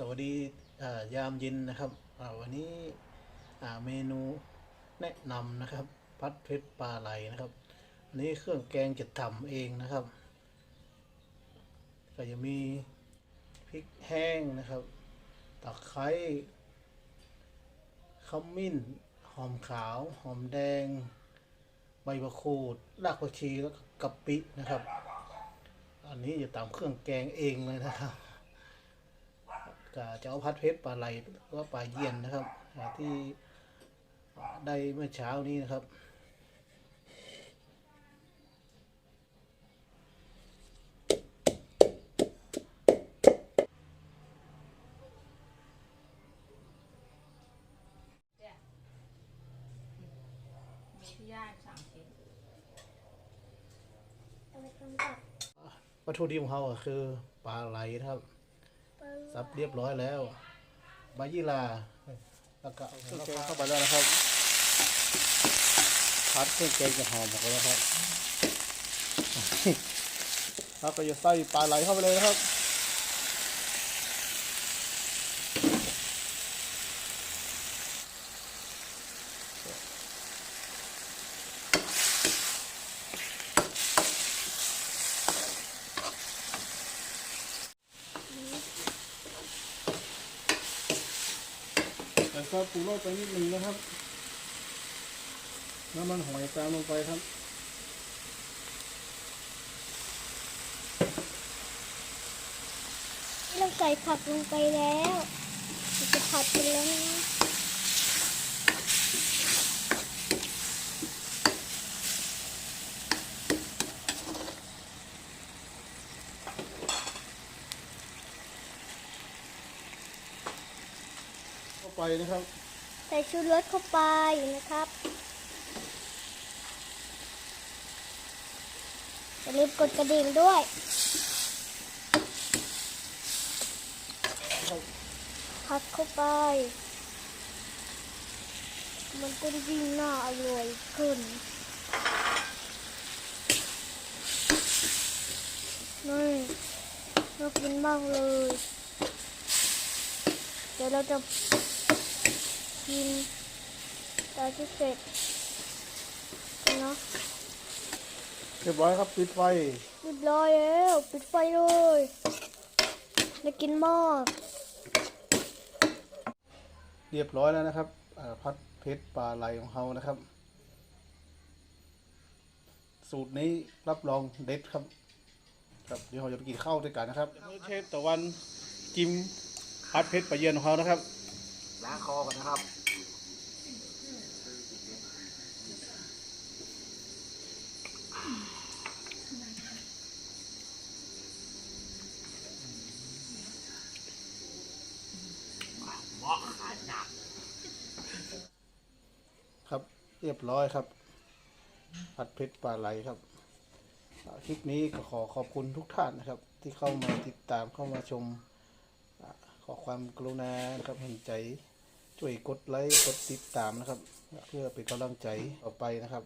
สวัสดียามเย็นนะครับวันนี้เมนูแนะนำนะครับพัดเพชรปลาไหลนะครับอันนี้เครื่องแกงจะทำเองนะครับ ก็จะมีพริกแห้งนะครับตะไคร้ขมิ้น หอมขาว หอมแดง ใบมะกรูดรากผักชีแล้วก็กะปินะครับ อันนี้จะตามเครื่องแกงเองเลยนะครับ ก็จะเอาพัดเพชรปลาไหลหรือว่าปลาเยียนนะครับอ่าที่ได้เมื่อเช้านี้นะครับมีที่ย่างสามชิ้นเอาไปทำกับวัตถุดิบของเขาก็คือปลาไหลนะครับปลา สับเรียบร้อยแล้วใบยี่ลาแล้วก็เอาเครื่องแกงเข้าไปแล้วนะครับพัดเครื่องแกงจะหอมออกแล้วครับแล้วก็จะใส่ปลาไหลเข้าไปเลยนะครับ แล้วก็ปรุงรสไปนิดหนึ่งนะครับ น้ำมันหอยตามลงไปครับ เราใส่ผักลงไปแล้ว จะผัดกันแล้วนะ ไปนะครับ ใส่ชูรสเข้าไปนะครับอย่าลืมกดกระดิ่งด้วยผัดเข้าไป มันก็ยิ่งน่าอร่อยขึ้นนี่น่ากินมากเลย เดี๋ยวเราจะ กินตอนที่เสร็จเนาะเรียบร้อยครับปิดไฟเรียบร้อยแล้วปิดไฟเลยน่ากินมากเรียบร้อยแล้วนะครับอ่าพัดเพชรปลาไหลของเขานะครับ สูตรนี้รับรองเด็ดครับครับเดี๋ยวเราจะไปกินข้าวด้วยกันนะครับเชฟตะวันจิ้มพัดเพชรปลาเยียนของเขานะครับล้างคอก่อนนะครับ เรียบร้อยครับ ผัดเพชรปลาไหลครับ คลิปนี้ก็ขอขอบคุณทุกท่านนะครับ ที่เข้ามาติดตามเข้ามาชม ขอความกรุณานะครับเห็นใจช่วยกดไลค์กดติดตามนะครับ เพื่อเป็นกำลังใจต่อไปนะครับ